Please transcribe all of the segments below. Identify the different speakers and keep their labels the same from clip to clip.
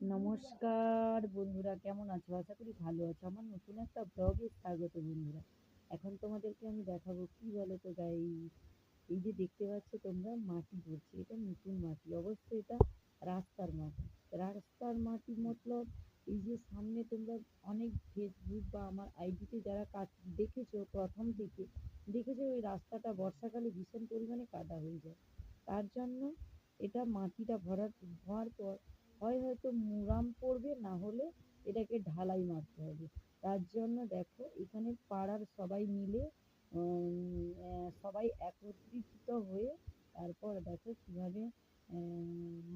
Speaker 1: নমস্কার বন্ধুরা, কেমন আছো? আশা করি ভালো আছো। আমার নতুন একটা ব্লগে স্বাগত বন্ধুরা। এখন তোমাদেরকে আমি দেখাবো কি বলো তো গাই এই যে দেখতে পাচ্ছ তোমরা, মাটি পড়ছে। এটা নতুন মাটি। অবশ্যই এটা রাস্তার মাটি। রাস্তার মাটি মতলব এই যে সামনে তোমরা অনেক ফেসবুক বা আমার আইডিতে যারা কাজ দেখেছ, প্রথম থেকে দেখেছ, ওই রাস্তাটা বর্ষাকালে ভীষণ পরিমাণে কাদা হয়ে যায়। তার জন্য এটা মাটিটা ভরার হওয়ার পর হয় হয়তো মুরাম পড়বে, না হলে এটাকে ঢালাই মারতে হবে। তার জন্য দেখো, এখানে পাড়ার সবাই মিলে সবাই একত্রিত হয়ে তারপর দেখো কীভাবে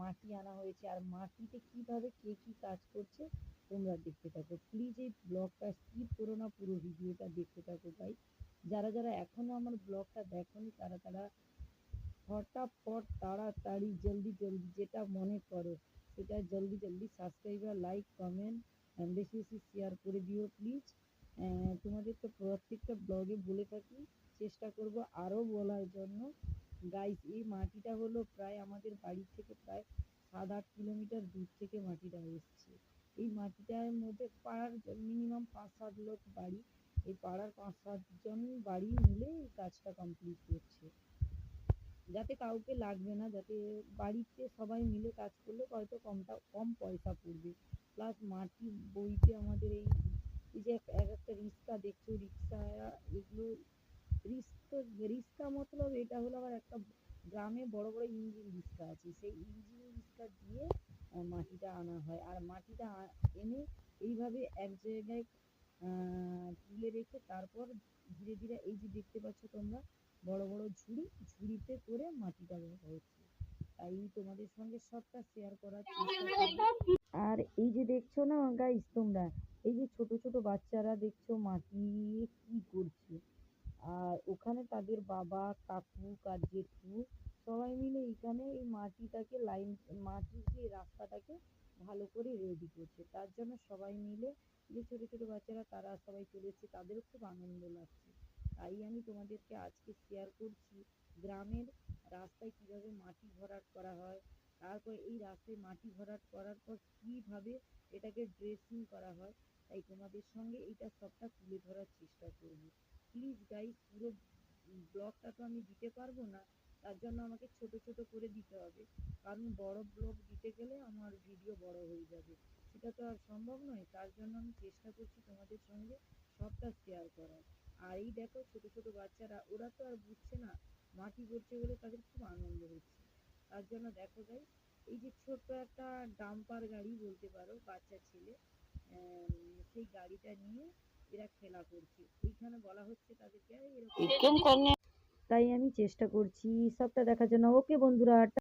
Speaker 1: মাটি আনা হয়েছে। আর মাটিতে কীভাবে কে কী কাজ করছে, তোমরা দেখতে থাকো। প্লিজ এই ব্লগটা স্কিপ করো না, পুরো ভিডিওটা দেখতে থাকো তাই যারা যারা এখনও আমার ব্লগটা দেখোনি, তারা তারা, ফটাফট তাড়াতাড়ি, জলদি জলদি যেটা মনে করো সেটা জলদি জলদি সাবস্ক্রাইব আর লাইক কমেন্ট বেশি বেশি শেয়ার করে দিও প্লিজ তোমাদের তো প্রত্যেকটা ব্লগে বলে থাকি, চেষ্টা করব আরও বলার জন্য। গাইস এই মাটিটা হলো প্রায় আমাদের বাড়ি থেকে প্রায় সাত আট কিলোমিটার দূর থেকে মাটিটা এসছে। এই মাটিটার মধ্যে পাড়ার মিনিমাম পাঁচ সাত লোক বাড়ি। এই পাড়ার পাঁচ সাতজন বাড়ি মিলে এই কাজটা কমপ্লিট করছে। যাতে কাউকে লাগবে না, যাতে বাড়িতে সবাই মিলে কাজ করলে হয়তো কমটা, কম পয়সা পড়বে। প্লাস মাটি, বইতে আমাদের এই এই যে এক একটা রিক্সা দেখছ রিক্সা এগুলো, রিক্সা রিক্সা মতলব এটা হলো আবার একটা গ্রামে বড় বড় ইঞ্জিন রিক্সা আছে। সেই ইঞ্জিন রিক্সা দিয়ে মাটিটা আনা হয়। আর মাটিটা এনে এইভাবে এক জায়গায় তুলে রেখে তারপর ধীরে ধীরে এই যে দেখতে পাচ্ছ তোমরা বড় বড় ঝুড়ি, ঝুড়িতে করে মাটিটা দেওয়া হচ্ছে তাই তোমাদের সঙ্গে সবটা শেয়ার করার আর এই যে দেখছ না গাইস তোমরা, এই যে ছোট ছোট বাচ্চারা দেখছ মাটি কি করছে। আর ওখানে তাদের বাবা, কাকু আর জেঠু সবাই মিলে এখানে এই মাটিটাকে লাইন মাটির যে রাস্তাটাকে ভালো করে রেডি করছে। তার জন্য সবাই মিলে যে ছোট ছোট বাচ্চারা, তারা সবাই চলে এসেছে তাদেরও খুব আনন্দ লাগছে। তাই আমি তোমাদেরকে আজকে শেয়ার করছি গ্রামের রাস্তায় কীভাবে মাটি ভরাট করা হয়, তারপর এই রাস্তায় মাটি ভরাট করার পর কীভাবে এটাকে ড্রেসিং করা হয়, তাই তোমাদের সঙ্গে এটা সবটা তুলে ধরার চেষ্টা করব। প্লিজ গাইস পুরো ব্লগটা তো আমি দিতে পারব না, তার জন্য আমাকে ছোট ছোট করে দিতে হবে, কারণ বড় ব্লগ দিতে গেলে আমার ভিডিও বড় হয়ে যাবে। সেটা তো আর সম্ভব নয়, তার জন্য আমি চেষ্টা করছি তোমাদের সঙ্গে সবটা শেয়ার করার। আর এই দেখো ছোট ছোট বাচ্চারা ওরা তো আর বুঝছে না মাটি পড়ছে বলে তাদের খুব আনন্দ হচ্ছে। তার জন্য দেখো যাই এই যে ছোট্ট একটা ডাম্পার গাড়ি বলতে পারো বাচ্চা ছেলে আহ, সেই গাড়িটা নিয়ে এরা খেলা করছে। এইখানে বলা হচ্ছে তাদেরকে "এই এরকম তাই আমি চেষ্টা করছি সবটা দেখার জন্য। ওকে বন্ধুরা